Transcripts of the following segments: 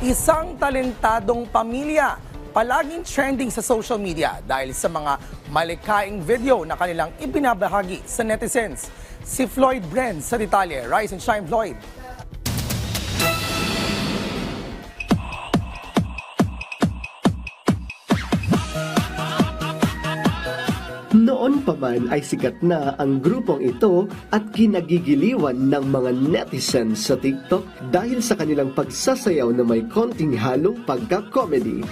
Isang talentadong pamilya palaging trending sa social media dahil sa mga malikaing video na kanilang ibinabahagi sa netizens. Si Floyd Bren sa detalye. Rise and shine, Floyd. Noon pa man ay sikat na ang grupong ito at kinagigiliwan ng mga netizens sa TikTok dahil sa kanilang pagsasayaw na may konting halong pagka-comedy.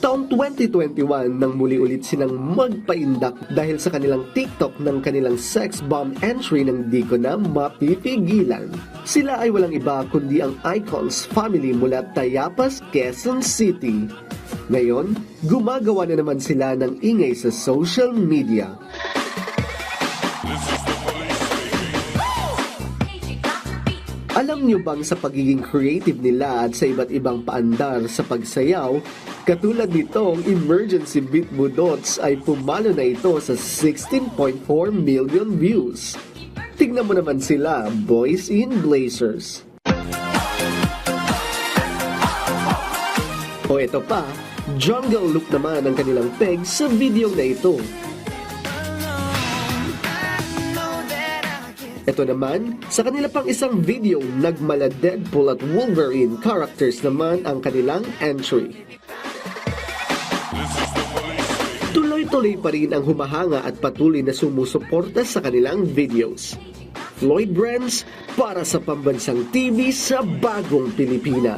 Taong 2021 nang muli ulit silang magpaindak dahil sa kanilang TikTok ng kanilang sex bomb entry ng di ko na mapipigilan. Sila ay walang iba kundi ang Icons family mula Tayapas, Quezon City. Ngayon, gumagawa na naman sila ng ingay sa social media. Alam niyo bang sa pagiging creative nila at sa iba't ibang paandar sa pagsayaw, katulad nitong Emergency Beat Budots ay pumalo na ito sa 16.4 million views. Tingnan mo naman sila, Boys in Blazers. O ito pa, jungle look naman ang kanilang peg sa video na ito. Ito naman, sa kanila pang isang video, nagmala Deadpool at Wolverine characters naman ang kanilang entry. Tuloy-tuloy pa rin ang humahanga at patuloy na sumusuporta sa kanilang videos. Floyd Brands para sa Pambansang TV sa Bagong Pilipinas.